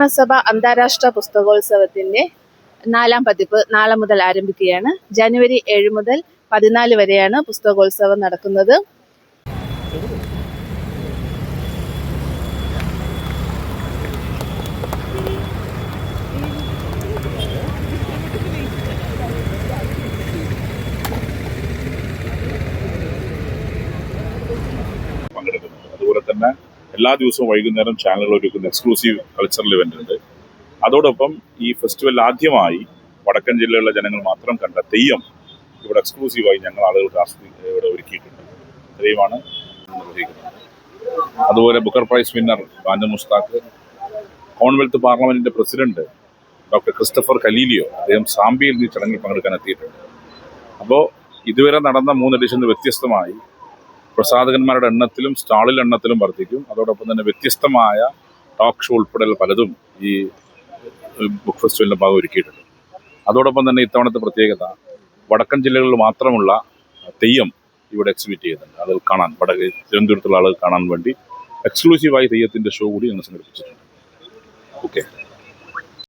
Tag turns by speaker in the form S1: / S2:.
S1: നിയമസഭ അന്താരാഷ്ട്ര പുസ്തകോത്സവത്തിന്റെ നാലാം പതിപ്പ് നാളെ മുതൽ ആരംഭിക്കുകയാണ്. ജനുവരി ഏഴ് മുതൽ പതിനാല് വരെയാണ് പുസ്തകോത്സവം നടക്കുന്നത്.
S2: പങ്കെടുക്കുന്നു. അതുപോലെ തന്നെ എല്ലാ ദിവസവും വൈകുന്നേരം ചാനലുകൾ ഒരുക്കുന്ന എക്സ്ക്ലൂസീവ് കൾച്ചറൽ ഇവന്റ് ഉണ്ട്. അതോടൊപ്പം ഈ ഫെസ്റ്റിവൽ ആദ്യമായി വടക്കൻ ജില്ലയിലുള്ള ജനങ്ങൾ മാത്രം കണ്ട തെയ്യം ഇവിടെ എക്സ്ക്ലൂസീവായി ഞങ്ങൾ ആളുകൾക്ക് ഇവിടെ ഒരുക്കിയിട്ടുണ്ട്. തെയ്യമാണ് അതുപോലെ Booker prize winner Banu Mushtaq Commonwealth പാർലമെന്റിന്റെ പ്രസിഡന്റ് ഡോക്ടർ ക്രിസ്റ്റഫർ കലീലിയോ അദ്ദേഹം സാമ്പിയിൽ ഈ ചടങ്ങിൽ പങ്കെടുക്കാൻ എത്തിയിട്ടുണ്ട്. അപ്പോൾ ഇതുവരെ നടന്ന മൂന്ന് എഡിഷനിൽ വ്യത്യസ്തമായി പ്രസാധകന്മാരുടെ എണ്ണത്തിലും സ്റ്റാളിൽ എണ്ണത്തിലും വർദ്ധിക്കും. അതോടൊപ്പം തന്നെ വ്യത്യസ്തമായ ടോക്ക് ഷോ ഉൾപ്പെടെയുള്ള പലതും ഈ ബുക്ക് ഫെസ്റ്റിവലിന്റെ ഭാഗം ഒരുക്കിയിട്ടുണ്ട്. അതോടൊപ്പം തന്നെ ഇത്തവണത്തെ പ്രത്യേകത വടക്കൻ ജില്ലകളിൽ മാത്രമുള്ള തെയ്യം ഇവിടെ എക്സിബിറ്റ് ചെയ്യുന്നുണ്ട്. അത് കാണാൻ വട തിരുവനന്തപുരത്തുള്ള ആളുകൾ കാണാൻ വേണ്ടി എക്സ്ക്ലൂസീവായി തെയ്യത്തിന്റെ ഷോ കൂടി ഞങ്ങൾ സംഘടിപ്പിച്ചിട്ടുണ്ട്. ഓക്കെ